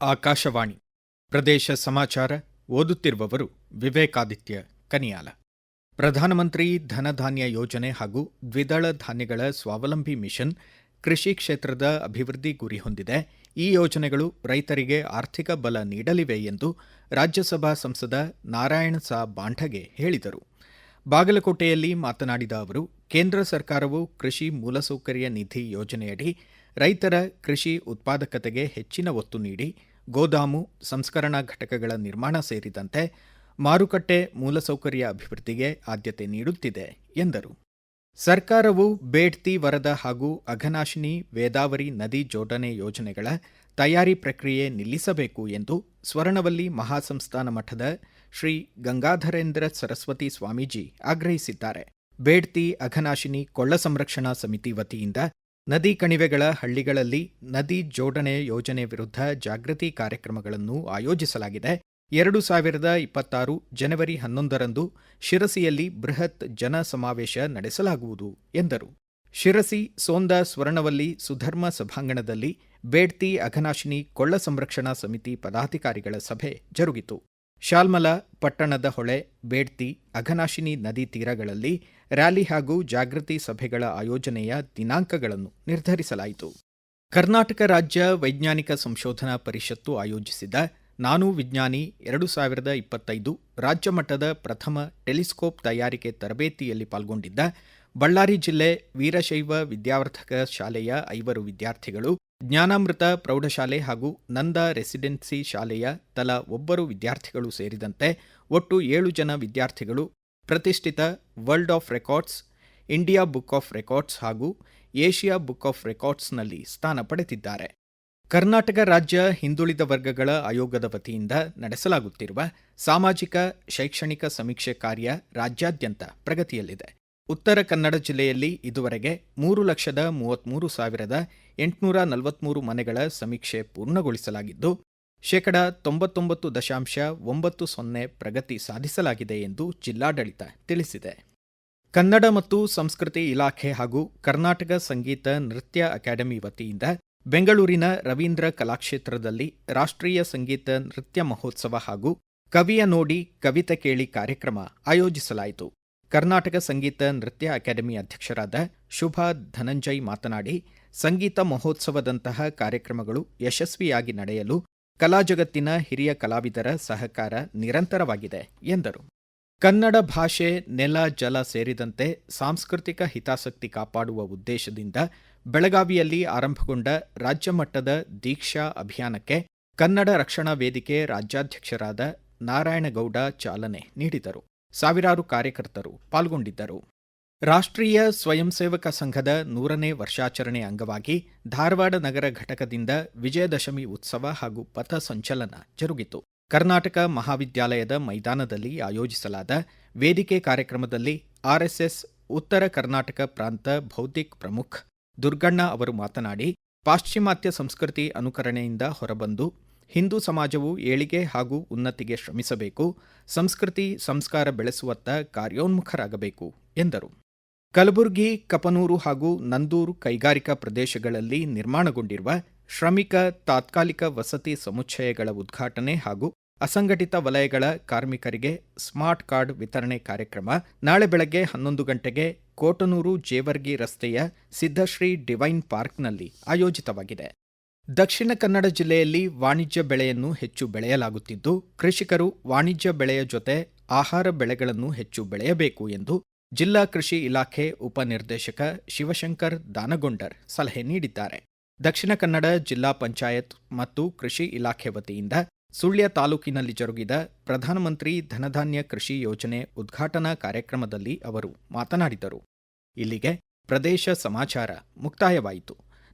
ಆಕಾಶವಾಣಿ. ಪ್ರದೇಶ ಸಮಾಚಾರ ಓದುತ್ತಿರುವವರು ವಿವೇಕಾದಿತ್ಯ ಕನಿಯಾಲ. ಪ್ರಧಾನಮಂತ್ರಿ ಧನಧಾನ್ಯ ಯೋಜನೆ ಹಾಗೂ ದ್ವಿದಳ ಧಾನ್ಯಗಳ ಸ್ವಾವಲಂಬಿ ಮಿಷನ್ ಕೃಷಿ ಕ್ಷೇತ್ರದ ಅಭಿವೃದ್ಧಿ ಗುರಿ ಹೊಂದಿದೆ. ಈ ಯೋಜನೆಗಳು ರೈತರಿಗೆ ಆರ್ಥಿಕ ಬಲ ನೀಡಲಿವೆ ಎಂದು ರಾಜ್ಯಸಭಾ ಸಂಸದ ನಾರಾಯಣ ಸಾ ಬಾಂಠಗೆ ಹೇಳಿದರು. ಬಾಗಲಕೋಟೆಯಲ್ಲಿ ಮಾತನಾಡಿದ ಅವರು, ಕೇಂದ್ರ ಸರ್ಕಾರವು ಕೃಷಿ ಮೂಲಸೌಕರ್ಯ ನಿಧಿ ಯೋಜನೆಯಡಿ ರೈತರ ಕೃಷಿ ಉತ್ಪಾದಕತೆಗೆ ಹೆಚ್ಚಿನ ಒತ್ತು ನೀಡಿ ಗೋದಾಮು, ಸಂಸ್ಕರಣಾ ಘಟಕಗಳ ನಿರ್ಮಾಣ ಸೇರಿದಂತೆ ಮಾರುಕಟ್ಟೆ ಮೂಲಸೌಕರ್ಯ ಅಭಿವೃದ್ಧಿಗೆ ಆದ್ಯತೆ ನೀಡುತ್ತಿದೆ, ಎಂದರು. ಸರ್ಕಾರವು ಬೇಡ್ತಿ ವರದ ಹಾಗೂ ಅಘನಾಶಿನಿ ವೇದಾವರಿ ನದಿ ಜೋಡಣೆ ಯೋಜನೆಗಳ ತಯಾರಿ ಪ್ರಕ್ರಿಯೆ ನಿಲ್ಲಿಸಬೇಕು ಎಂದು ಸ್ವರ್ಣವಲ್ಲಿ ಮಹಾಸಂಸ್ಥಾನ ಮಠದ ಶ್ರೀ ಗಂಗಾಧರೇಂದ್ರ ಸರಸ್ವತಿ ಸ್ವಾಮೀಜಿ ಆಗ್ರಹಿಸಿದ್ದಾರೆ. ಬೇಡ್ತಿ ಅಘನಾಶಿನಿ ಕೊಳ್ಳ ಸಂರಕ್ಷಣಾ ಸಮಿತಿ ವತಿಯಿಂದ ನದಿ ಕಣಿವೆಗಳ ಹಳ್ಳಿಗಳಲ್ಲಿ ನದಿ ಜೋಡಣೆ ಯೋಜನೆ ವಿರುದ್ಧ ಜಾಗೃತಿ ಕಾರ್ಯಕ್ರಮಗಳನ್ನು ಆಯೋಜಿಸಲಾಗಿದೆ. ಎರಡು ಸಾವಿರದ ಇಪ್ಪತ್ತಾರು ಜನವರಿ ಹನ್ನೊಂದರಂದು ಶಿರಸಿಯಲ್ಲಿ ಬೃಹತ್ ಜನ ಸಮಾವೇಶ ನಡೆಸಲಾಗುವುದು, ಎಂದರು. ಶಿರಸಿ ಸೋಂದ ಸ್ವರ್ಣವಲ್ಲಿ ಸುಧರ್ಮ ಸಭಾಂಗಣದಲ್ಲಿ ಬೇಡ್ತಿ ಅಘನಾಶಿನಿ ಕೊಳ್ಳ ಸಂರಕ್ಷಣಾ ಸಮಿತಿ ಪದಾಧಿಕಾರಿಗಳ ಸಭೆ ಜರುಗಿತು. ಶಾಲ್ಮಲಾ ಪಟ್ಟಣದ ಹೊಳೆ, ಬೇಡ್ತಿ, ಅಘನಾಶಿನಿ ನದಿ ತೀರಗಳಲ್ಲಿ ರ್ಯಾಲಿ ಹಾಗೂ ಜಾಗೃತಿ ಸಭೆಗಳ ಆಯೋಜನೆಯ ದಿನಾಂಕಗಳನ್ನು ನಿರ್ಧರಿಸಲಾಯಿತು. ಕರ್ನಾಟಕ ರಾಜ್ಯ ವೈಜ್ಞಾನಿಕ ಸಂಶೋಧನಾ ಪರಿಷತ್ತು ಆಯೋಜಿಸಿದ ನಾನು ವಿಜ್ಞಾನಿ ಎರಡು ಸಾವಿರದ ಇಪ್ಪತ್ತೈದು ರಾಜ್ಯ ಮಟ್ಟದ ಪ್ರಥಮ ಟೆಲಿಸ್ಕೋಪ್ ತಯಾರಿಕೆ ತರಬೇತಿಯಲ್ಲಿ ಪಾಲ್ಗೊಂಡಿದ್ದ ಬಳ್ಳಾರಿ ಜಿಲ್ಲೆ ವೀರಶೈವ ವಿದ್ಯಾವರ್ಧಕ ಶಾಲೆಯ ಐವರು ವಿದ್ಯಾರ್ಥಿಗಳು ಜ್ಞಾನಾಮೃತ ಪ್ರೌಢಶಾಲೆ ಹಾಗೂ ನಂದ ರೆಸಿಡೆನ್ಸಿ ಶಾಲೆಯ ತಲಾ ಒಬ್ಬರು ವಿದ್ಯಾರ್ಥಿಗಳು ಸೇರಿದಂತೆ ಒಟ್ಟು ಏಳು ಜನ ವಿದ್ಯಾರ್ಥಿಗಳು ಪ್ರತಿಷ್ಠಿತ world of records, India book of records ಹಾಗೂ ಏಷ್ಯಾ ಬುಕ್ ಆಫ್ ರೆಕಾರ್ಡ್ಸ್ನಲ್ಲಿ ಸ್ಥಾನ ಪಡೆದಿದ್ದಾರೆ. ಕರ್ನಾಟಕ ರಾಜ್ಯ ಹಿಂದುಳಿದ ವರ್ಗಗಳ ಆಯೋಗದ ವತಿಯಿಂದ ನಡೆಸಲಾಗುತ್ತಿರುವ ಸಾಮಾಜಿಕ, ಶೈಕ್ಷಣಿಕ ಸಮೀಕ್ಷೆ ಕಾರ್ಯ ರಾಜ್ಯಾದ್ಯಂತ ಪ್ರಗತಿಯಲ್ಲಿದೆ. ಉತ್ತರ ಕನ್ನಡ ಜಿಲ್ಲೆಯಲ್ಲಿ ಇದುವರೆಗೆ ಮೂರು ಲಕ್ಷದ ಮೂವತ್ತ್ಮೂರು ಸಾವಿರದ ಎಂಟುನೂರ ನಲವತ್ಮೂರು ಮನೆಗಳ ಸಮೀಕ್ಷೆ ಪೂರ್ಣಗೊಳಿಸಲಾಗಿದ್ದು, ಶೇಕಡ ತೊಂಬತ್ತೊಂಬತ್ತು ದಶಾಂಶ ಒಂಬತ್ತು ಸೊನ್ನೆ ಪ್ರಗತಿ ಸಾಧಿಸಲಾಗಿದೆ ಎಂದು ಜಿಲ್ಲಾಡಳಿತ ತಿಳಿಸಿದೆ. ಕನ್ನಡ ಮತ್ತು ಸಂಸ್ಕೃತಿ ಇಲಾಖೆ ಹಾಗೂ ಕರ್ನಾಟಕ ಸಂಗೀತ ನೃತ್ಯ ಅಕಾಡೆಮಿ ವತಿಯಿಂದ ಬೆಂಗಳೂರಿನ ರವೀಂದ್ರ ಕಲಾಕ್ಷೇತ್ರದಲ್ಲಿ ರಾಷ್ಟ್ರೀಯ ಸಂಗೀತ ನೃತ್ಯ ಮಹೋತ್ಸವ ಹಾಗೂ ಕವಿಯ ನೋಡಿ ಕವಿತೆ ಕೇಳಿ ಕಾರ್ಯಕ್ರಮ ಆಯೋಜಿಸಲಾಯಿತು. ಕರ್ನಾಟಕ ಸಂಗೀತ ನೃತ್ಯ ಅಕಾಡೆಮಿ ಅಧ್ಯಕ್ಷರಾದ ಶುಭಾ ಧನಂಜಯ್ ಮಾತನಾಡಿ, ಸಂಗೀತ ಮಹೋತ್ಸವದಂತಹ ಕಾರ್ಯಕ್ರಮಗಳು ಯಶಸ್ವಿಯಾಗಿ ನಡೆಯಲು ಕಲಾಜಗತ್ತಿನ ಹಿರಿಯ ಕಲಾವಿದರ ಸಹಕಾರ ನಿರಂತರವಾಗಿದೆ, ಎಂದರು. ಕನ್ನಡ ಭಾಷೆ ನೆಲ ಜಲ ಸೇರಿದಂತೆ ಸಾಂಸ್ಕೃತಿಕ ಹಿತಾಸಕ್ತಿ ಕಾಪಾಡುವ ಉದ್ದೇಶದಿಂದ ಬೆಳಗಾವಿಯಲ್ಲಿ ಆರಂಭಗೊಂಡ ರಾಜ್ಯ ಮಟ್ಟದ ದೀಕ್ಷಾ ಅಭಿಯಾನಕ್ಕೆ ಕನ್ನಡ ರಕ್ಷಣಾ ವೇದಿಕೆ ರಾಜ್ಯಾಧ್ಯಕ್ಷರಾದ ನಾರಾಯಣಗೌಡ ಚಾಲನೆ ನೀಡಿದರು. ಸಾವಿರಾರು ಕಾರ್ಯಕರ್ತರು ಪಾಲ್ಗೊಂಡಿದ್ದರು. ರಾಷ್ಟ್ರೀಯ ಸ್ವಯಂ ಸೇವಕ ಸಂಘದ ನೂರನೇ ವರ್ಷಾಚರಣೆ ಅಂಗವಾಗಿ ಧಾರವಾಡ ನಗರ ಘಟಕದಿಂದ ವಿಜಯದಶಮಿ ಉತ್ಸವ ಹಾಗೂ ಪಥ ಸಂಚಲನ ಜರುಗಿತು. ಕರ್ನಾಟಕ ಮಹಾವಿದ್ಯಾಲಯದ ಮೈದಾನದಲ್ಲಿ ಆಯೋಜಿಸಲಾದ ವೇದಿಕೆ ಕಾರ್ಯಕ್ರಮದಲ್ಲಿ ಆರ್ಎಸ್ಎಸ್ ಉತ್ತರ ಕರ್ನಾಟಕ ಪ್ರಾಂತ ಭೌತಿಕ್ ಪ್ರಮುಖ್, ದುರ್ಗಣ್ಣ ಅವರು ಮಾತನಾಡಿ, ಪಾಶ್ಚಿಮಾತ್ಯ ಸಂಸ್ಕೃತಿ ಅನುಕರಣೆಯಿಂದ ಹೊರಬಂದು ಹಿಂದೂ ಸಮಾಜವು ಏಳಿಗೆ ಹಾಗೂ ಉನ್ನತಿಗೆ ಶ್ರಮಿಸಬೇಕು, ಸಂಸ್ಕೃತಿ, ಸಂಸ್ಕಾರ ಬೆಳೆಸುವತ್ತ ಕಾರ್ಯೋನ್ಮುಖರಾಗಬೇಕು, ಎಂದರು. ಕಲಬುರಗಿ, ಕಪನೂರು ಹಾಗೂ ನಂದೂರು ಕೈಗಾರಿಕಾ ಪ್ರದೇಶಗಳಲ್ಲಿ ನಿರ್ಮಾಣಗೊಂಡಿರುವ ಶ್ರಮಿಕ ತಾತ್ಕಾಲಿಕ ವಸತಿ ಸಮುಚ್ಚಯಗಳ ಉದ್ಘಾಟನೆ ಹಾಗೂ ಅಸಂಘಟಿತ ವಲಯಗಳ ಕಾರ್ಮಿಕರಿಗೆ ಸ್ಮಾರ್ಟ್ ಕಾರ್ಡ್ ವಿತರಣೆ ಕಾರ್ಯಕ್ರಮ ನಾಳೆ ಬೆಳಗ್ಗೆ ಹನ್ನೊಂದು ಗಂಟೆಗೆ ಕೋಟನೂರು ಜೇವರ್ಗಿ ರಸ್ತೆಯ ಸಿದ್ದಶ್ರೀ ಡಿವೈನ್ ಪಾರ್ಕ್ನಲ್ಲಿ ಆಯೋಜಿತವಾಗಿದೆ. ದಕ್ಷಿಣ ಕನ್ನಡ ಜಿಲ್ಲೆಯಲ್ಲಿ ವಾಣಿಜ್ಯ ಬೆಳೆಯನ್ನು ಹೆಚ್ಚು ಬೆಳೆಯಲಾಗುತ್ತಿದ್ದು, ಕೃಷಿಕರು ವಾಣಿಜ್ಯ ಬೆಳೆಯ ಜೊತೆ ಆಹಾರ ಬೆಳೆಗಳನ್ನು ಹೆಚ್ಚು ಬೆಳೆಯಬೇಕು ಎಂದು ಜಿಲ್ಲಾ ಕೃಷಿ ಇಲಾಖೆ ಉಪನಿರ್ದೇಶಕ ಶಿವಶಂಕರ್ ದಾನಗೊಂಡರ್ ಸಲಹೆ ನೀಡಿದ್ದಾರೆ. ದಕ್ಷಿಣ ಕನ್ನಡ ಜಿಲ್ಲಾ ಪಂಚಾಯತ್ ಮತ್ತು ಕೃಷಿ ಇಲಾಖೆ ವತಿಯಿಂದ ಸುಳ್ಯ ತಾಲೂಕಿನಲ್ಲಿ ಜರುಗಿದ ಪ್ರಧಾನಮಂತ್ರಿ ಧನಧಾನ್ಯ ಕೃಷಿ ಯೋಜನೆ ಉದ್ಘಾಟನಾ ಕಾರ್ಯಕ್ರಮದಲ್ಲಿ ಅವರು ಮಾತನಾಡಿದರು. ಇಲ್ಲಿಗೆ ಪ್ರದೇಶ ಸಮಾಚಾರ ಮುಕ್ತಾಯವಾಯಿತು.